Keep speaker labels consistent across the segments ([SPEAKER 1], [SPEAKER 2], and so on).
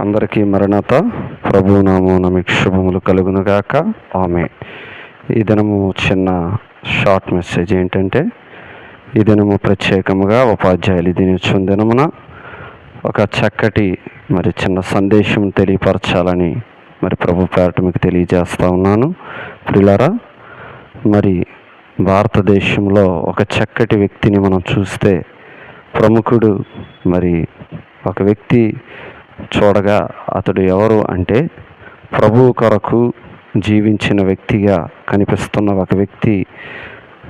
[SPEAKER 1] అందరికీ మరణత. ప్రభునామో నమికి శుభములు కలుగునుగాక. ఆమె ఈ దినము చిన్న షార్ట్ మెసేజ్ ఏంటంటే ఈ దినము ప్రత్యేకముగా ఉపాధ్యాయులు దినోత్సవం దినమున ఒక చక్కటి మరి చిన్న సందేశం తెలియపరచాలని మరి ప్రభు పేరట మీకు తెలియజేస్తూ ఉన్నాను. పిల్లరా మరి భారతదేశంలో ఒక చక్కటి వ్యక్తిని మనం చూస్తే ప్రముఖుడు మరి ఒక వ్యక్తి చూడగా అతడు ఎవరు అంటే ప్రభు కొరకు జీవించిన వ్యక్తిగా కనిపిస్తున్న ఒక వ్యక్తి.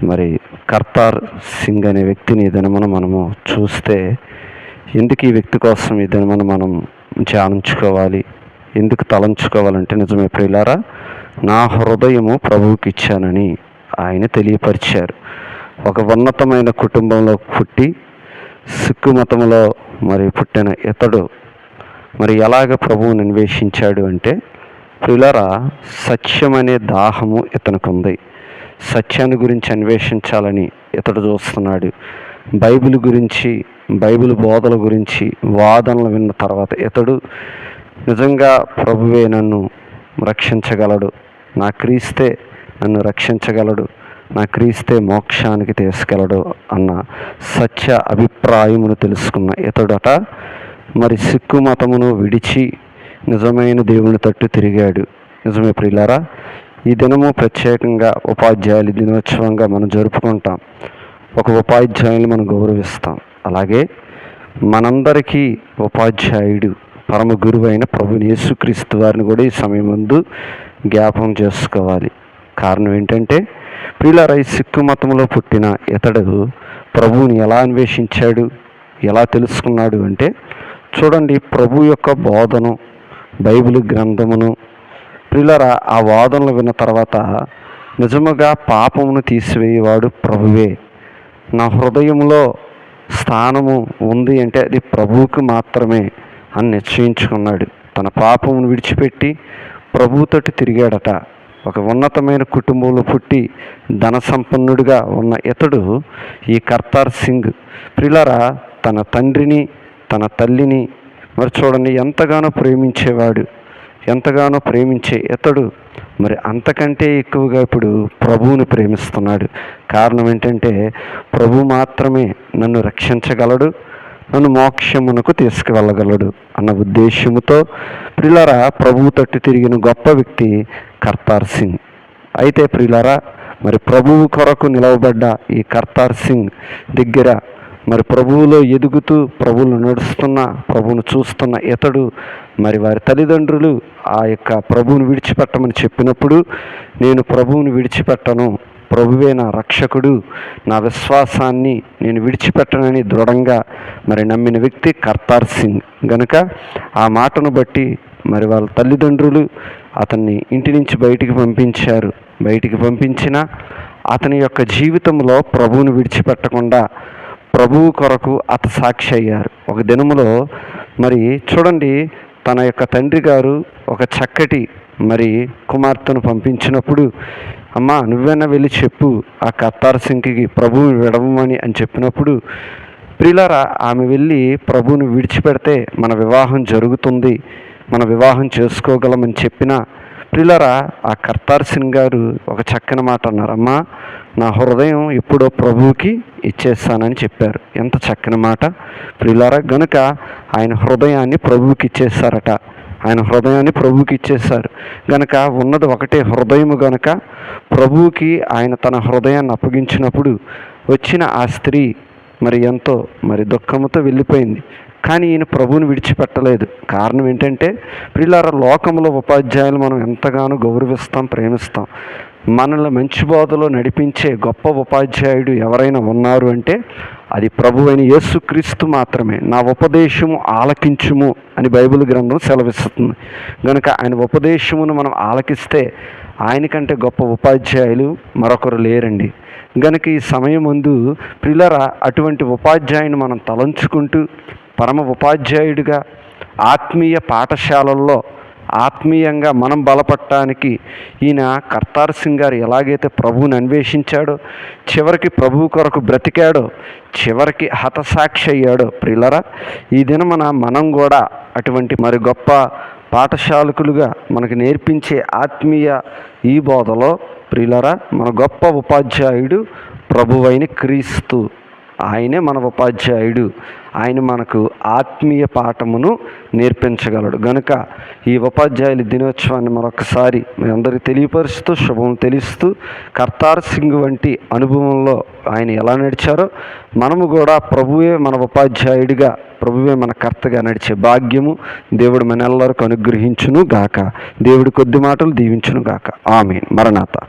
[SPEAKER 1] మరి కర్తార్ సింగ్ అనే వ్యక్తిని దినమున మనము చూస్తే ఎందుకు ఈ వ్యక్తి కోసం ఈ దినమున మనం ధ్యానించుకోవాలి? ఎందుకు తలంచుకోవాలంటే నిజమే ప్రియులారా నా హృదయము ప్రభువుకి ఇచ్చానని ఆయన తెలియపరిచారు. ఒక ఉన్నతమైన కుటుంబంలో పుట్టి సిక్కు మతంలో మరి పుట్టిన ఇతడు మరి ఎలాగ ప్రభువుని అన్వేషించాడు అంటే ప్రియులరా సత్యం అనే దాహము ఇతనికి ఉంది సత్యాన్ని గురించి అన్వేషించాలని ఇతడు చూస్తున్నాడు. బైబిల్ గురించి బైబిల్ బోధల గురించి వాదనలు విన్న తర్వాత ఇతడు నిజంగా ప్రభువే నన్ను రక్షించగలడు. నా క్రీస్తే నన్ను రక్షించగలడు. నా క్రీస్తే మోక్షానికి తీసుకెళ్ళడు అన్న సత్య అభిప్రాయమును తెలుసుకున్న ఇతడట మరి సిక్కు మతమును విడిచి నిజమైన దేవుని తట్టు తిరిగాడు. నిజమే ప్రియులారా ఈ దినము ప్రత్యేకంగా ఉపాధ్యాయుల దినోత్సవంగా మనం జరుపుకుంటాం. ఒక ఉపాధ్యాయుని మనం గౌరవిస్తాం. అలాగే మనందరికీ ఉపాధ్యాయుడు పరమ గురువు అయిన ప్రభుని యేసుక్రీస్తు వారిని కూడా ఈ సమయం ముందు జ్ఞాపం చేసుకోవాలి. కారణం ఏంటంటే ప్రియులారా ఈ సిక్కు మతంలో పుట్టిన ఇతడు ప్రభువుని ఎలా అన్వేషించాడు ఎలా తెలుసుకున్నాడు అంటే చూడండి ప్రభు యొక్క బోధను బైబిల్ గ్రంథమును. ప్రియులారా ఆ వాదనలు విన్న తర్వాత నిజముగా పాపమును తీసివేయవాడు ప్రభువే. నా హృదయంలో స్థానము ఉంది అంటే అది ప్రభువుకి మాత్రమే అని నిశ్చయించుకున్నాడు. తన పాపమును విడిచిపెట్టి ప్రభువుతోటి తిరిగాడట. ఒక ఉన్నతమైన కుటుంబంలో పుట్టి ధన సంపన్నుడిగా ఉన్న ఇతడు ఈ కర్తార్ సింగ్. ప్రిలరా తన తండ్రిని తన తల్లిని మరి చూడండి ఎంతగానో ప్రేమించేవాడు ఎంతగానో ప్రేమించే ఇతడు. మరి అంతకంటే ఎక్కువగా ఇప్పుడు ప్రభువుని ప్రేమిస్తున్నాడు. కారణం ఏంటంటే ప్రభు మాత్రమే నన్ను రక్షించగలడు నన్ను మోక్షమునకు తీసుకువెళ్ళగలడు అన్న ఉద్దేశముతో ప్రిలరా ప్రభువు తట్టు తిరిగిన గొప్ప వ్యక్తి కర్తార్ సింగ్. అయితే ప్రిలరా మరి ప్రభువు కొరకు నిలవబడ్డ ఈ కర్తార్ సింగ్ దగ్గర మరి ప్రభువులో ఎదుగుతూ ప్రభువులు నడుస్తున్న ప్రభువును చూస్తున్న ఇతడు మరి వారి తల్లిదండ్రులు ఆ యొక్క ప్రభువును విడిచిపెట్టమని చెప్పినప్పుడు నేను ప్రభువుని విడిచిపెట్టను ప్రభువే నా రక్షకుడు నా విశ్వాసాన్ని నేను విడిచిపెట్టనని దృఢంగా మరి నమ్మిన వ్యక్తి కర్తార్ సింగ్. గనుక ఆ మాటను బట్టి మరి వాళ్ళ తల్లిదండ్రులు అతన్ని ఇంటి నుంచి బయటికి పంపించారు. బయటికి పంపించిన అతని యొక్క జీవితంలో ప్రభువును విడిచిపెట్టకుండా ప్రభువు కొరకు అత సాక్షి అయ్యారు ఒక దినములో మరి చూడండి తన యొక్క తండ్రి గారు ఒక చక్కటి మరి కుమార్తెను పంపించినప్పుడు అమ్మా నువ్వైనా వెళ్ళి చెప్పు ఆ కత్తార్ సింగ్కి ప్రభువు విడవమని అని చెప్పినప్పుడు ప్రిలరా ఆమె వెళ్ళి ప్రభువుని విడిచిపెడితే మన వివాహం జరుగుతుంది మన వివాహం చేసుకోగలమని చెప్పిన ప్రిలరా ఆ కర్తార్ సింగ్ గారు ఒక చక్కని మాట అన్నారు అమ్మా నా హృదయం ఎప్పుడో ప్రభువుకి ఇచ్చేస్తానని చెప్పారు. ఎంత చక్కని మాట. ప్రియులారా గనుక ఆయన హృదయాన్ని ప్రభువుకి ఇచ్చేస్తారట. ఆయన హృదయాన్ని ప్రభువుకి ఇచ్చేశారు గనక ఉన్నది ఒకటే హృదయము గనక ప్రభువుకి ఆయన తన హృదయాన్ని అప్పగించినప్పుడు వచ్చిన ఆ స్త్రీ మరి ఎంతో మరి దుఃఖముతో వెళ్ళిపోయింది. కానీ ఈయన ప్రభువుని విడిచిపెట్టలేదు. కారణం ఏంటంటే పిల్లల లోకంలో ఉపాధ్యాయులు మనం ఎంతగానో గౌరవిస్తాం ప్రేమిస్తాం. మనల్ని మంచి బోధలో నడిపించే గొప్ప ఉపాధ్యాయుడు ఎవరైనా ఉన్నారు అంటే అది ప్రభు అయిన యేసుక్రీస్తు మాత్రమే. నా ఉపదేశము ఆలకించుము అని బైబిల్ గ్రంథం సెలవిస్తుంది. కనుక ఆయన ఉపదేశమును మనం ఆలకిస్తే ఆయనకంటే గొప్ప ఉపాధ్యాయులు మరొకరు లేరండి. గనుక ఈ సమయం ముందు ప్రిలర అటువంటి ఉపాధ్యాయుని మనం తలంచుకుంటూ పరమ ఉపాధ్యాయుడిగా ఆత్మీయ పాఠశాలల్లో ఆత్మీయంగా మనం బలపడటానికి ఈయన కర్తార్ సింగ్ గారు ఎలాగైతే ప్రభువుని అన్వేషించాడో చివరికి ప్రభువు కొరకు బ్రతికాడో చివరికి హతసాక్షి అయ్యాడో ప్రిలరా ఈ దినమన మనం కూడా అటువంటి మరి గొప్ప పాఠశాలకులుగా మనకు నేర్పించే ఆత్మీయ ఈ బోధలో ప్రియులరా మన గొప్ప ఉపాధ్యాయుడు ప్రభువైన క్రీస్తు. ఆయనే మన ఉపాధ్యాయుడు. ఆయన మనకు ఆత్మీయ పాఠమును నేర్పించగలడు. గనుక ఈ ఉపాధ్యాయుల దినోత్సవాన్ని మరొకసారి మీ అందరికీ తెలియపరుస్తూ శుభం తెలుస్తూ కర్తార్ సింగ్ వంటి అనుభవంలో ఆయన ఎలా నడిచారో మనము కూడా ప్రభువే మన ఉపాధ్యాయుడిగా ప్రభువే మన కర్తగా నడిచే భాగ్యము దేవుడు మన ఎల్లరికి అనుగ్రహించును గాక దేవుడి కొద్ది మాటలు దీవించును గాక ఆమె మరణాత.